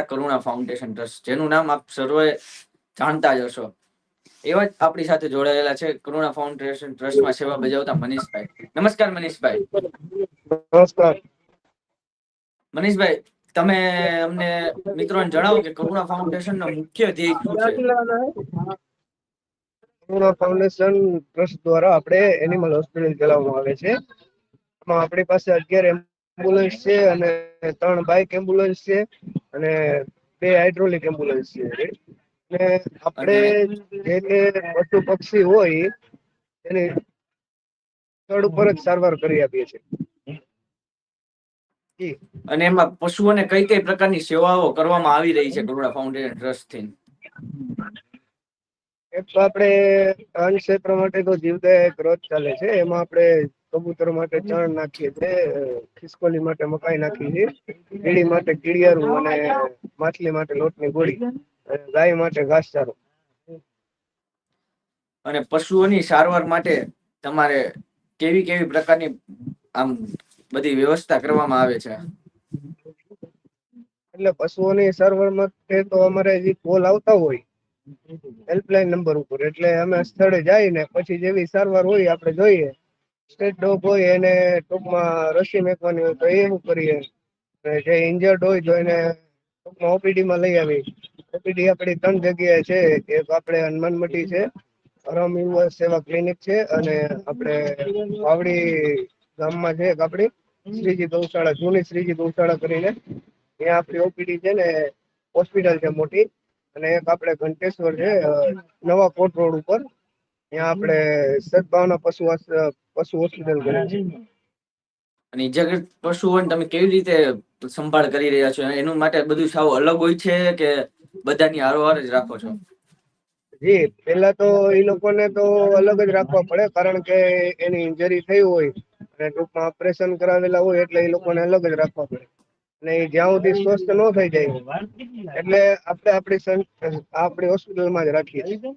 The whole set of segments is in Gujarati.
કરુણા ફાઉન્ડેશન ટ્રસ્ટ જેનું નામ આપ સર્વે જાણતા જ હશો. એવા જ આપણી સાથે જોડાયેલા છે કરુણા ફાઉન્ડેશન ટ્રસ્ટમાં સેવા બજાવતા મનીષભાઈ. નમસ્કાર મનીષભાઈ. નમસ્કાર. મનીષભાઈ તમે અમને મિત્રોને જણાવો કે કરુણા ફાઉન્ડેશન નો મુખ્ય ધ્યેય શું છે? કરુણા ફાઉન્ડેશન ટ્રસ્ટ દ્વારા આપણે એનિમલ હોસ્પિટલ ચલાવવામાં આવે છે. આપણી પાસે અગિયાર એમ્બ્યુલન્સ છે અને ત્રણ બાઇક એમ્બ્યુલન્સ છે. અને બે હાઇડ્રોલિક એમ્બ્યુલન્સ છે અને આપણે જે તે પશુ પક્ષી હોય એને સ્થળ ઉપર જ સારવાર કરી આપીએ છીએ. અને એમાં પશુઓને કઈ કઈ પ્રકારની સેવાઓ કરવામાં આવી રહી છે કરુણા ફાઉન્ડેશન ટ્રસ્ટથી એક તો આપણે અન્ન ક્ષેત્ર માટે તો જીવદાયક રોજ ચાલે છે. એમાં આપણે કબૂતર માટે ચણ નાખીએ છે ખિસકોલી માટે મકાઈ નાખીએ છીએ કીડી માટે કીડિયારું અને માછલી માટે લોટની ગોળી ગાય માટે ઘાસચારો. અને પશુઓની સારવાર માટે તમારે કેવી કેવી પ્રકારની આમ બધી વ્યવસ્થા કરવામાં આવે છે? એટલે પશુઓની સારવાર માટે તો અમારે જે કોલ આવતા હોય હેલ્પલાઇન નંબર ઉપર એટલે અમે સ્થળે જઈને પછી જેવી સારવાર હોય આપણે જોઈએ. સ્ટેટ ડોગ હોય એને ટૂંકમાં રસી મેકવાની હોય તો એવું કરીએ. જે ઇન્જર્ડ હોય તો એને ટૂંકમાં ઓપીડીમાં લઈ આવી ઓપીડી આપણી ત્રણ જગ્યાએ છે. એક આપણે હનુમાન મટી છે, અરમ યુવા સેવા ક્લિનિક છે અને આપણે વાવડી ગામમાં છે એક આપણી, શ્રીજી ગૌશાળા, જૂની શ્રીજી ગૌશાળા કરીને. ત્યાં આપણી ઓપીડી છે ને હોસ્પિટલ છે મોટી. અને એક આપણે ઘંટેશ્વર છે નવા કોટ રોડ ઉપર. ત્યાં આપણે સદભાવના પશુ પશુ હોસ્પિટલ કરી છે અને ઇજાગ્રસ્ત પશુઓને તમે કેવી રીતે સંભાળ કરી રહ્યા છો? એનું માટે બધું સાવ અલગ હોય છે કે બધાની હારોહાર જ રાખો છો? જી પેલા તો એ લોકોને તો અલગ જ રાખવા પડે કારણ કે એની ઇન્જરી થઈ હોય અને ટૂંકમાં ઓપરેશન કરાવેલા હોય એટલે એ લોકોને અલગ જ રાખવા પડે. અને એ જ્યાં સુધી સ્વસ્થ ન થઈ જાય એટલે આપણે આપણી આપણી હોસ્પિટલમાં જ રાખીએ છીએ.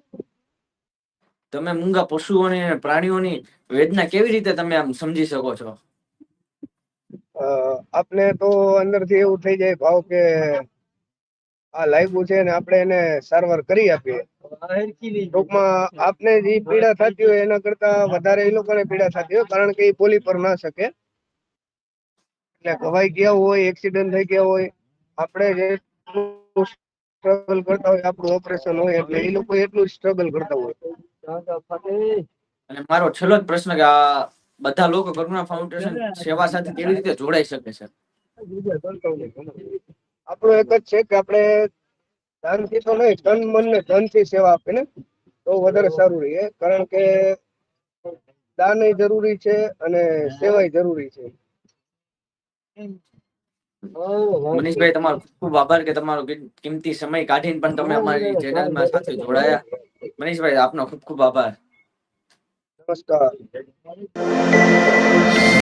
તમે મૂંગા પશુઓની અને પ્રાણીઓની વેદના કેવી રીતે તમે આમ સમજી શકો છો? આપણે તો અંદરથી એવું થઈ જાય ભાવ કે આ લાગ્યું છે ને આપણે એને સારવાર કરી આપીએ. ટૂંકમાં આપને જે પીડા થતી હોય એના કરતા વધારે એ લોકોને પીડા થતી હોય, કારણ કે એ બોલી પર ના શકે. એટલે ઘવાઈ ગયા હોય, એક્સિડન્ટ થઈ ગયા હોય, આપણે જે સ્ટ્રગલ કરતા હોય, આપણું ઓપરેશન હોય એટલે એ લોકો એટલું સ્ટ્રગલ કરતા હોય. અને મારો છેલ્લો જ પ્રશ્ન કે આ બધા લોકો કરુણા ફાઉન્ડેશન સેવા સાથે કેવી રીતે જોડાઈ શકે છે? આપણું એક જ છે કે આપણે ધનથી તો નહીં તન મન ને ધનથી સેવા આપે ને? તો વધારે સારું રહીએ કારણ કે દાન જરૂરી છે અને સેવાય જરૂરી છે. મનીષભાઈ તમારો ખૂબ ખૂબ આભાર કે તમારો કિંમતી સમય કાઢીને પણ તમે અમારી ચેનલમાં સાથે જોડાયા. મનીષભાઈ આપનો ખૂબ ખૂબ આભાર. નમસ્કાર.